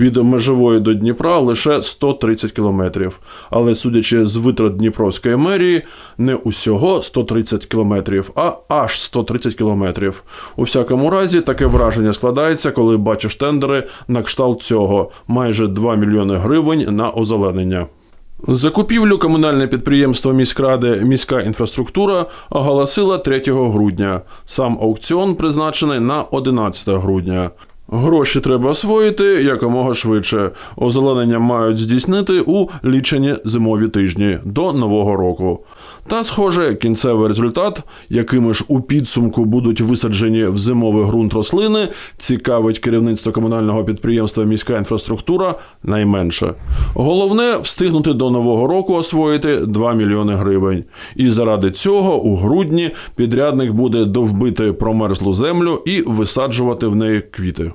Від межової до Дніпра лише 130 кілометрів. Але судячи з витрат Дніпровської мерії, не усього 130 кілометрів, а аж 130 кілометрів. У всякому разі, таке враження складається, коли бачиш тендери на кшталт цього майже 2 мільйони гривень на озеленення. Закупівлю комунальне підприємство міськради міська інфраструктура оголосила 3 грудня. Сам аукціон призначений на 11 грудня. Гроші треба освоїти якомога швидше. Озеленення мають здійснити у лічені зимові тижні до нового року. Та, схоже, кінцевий результат, якими ж у підсумку будуть висаджені в зимовий ґрунт рослини, цікавить керівництво комунального підприємства міська інфраструктура найменше. Головне встигнути до нового року освоїти 2 мільйони гривень. І заради цього у грудні підрядник буде довбити промерзлу землю і висаджувати в неї квіти.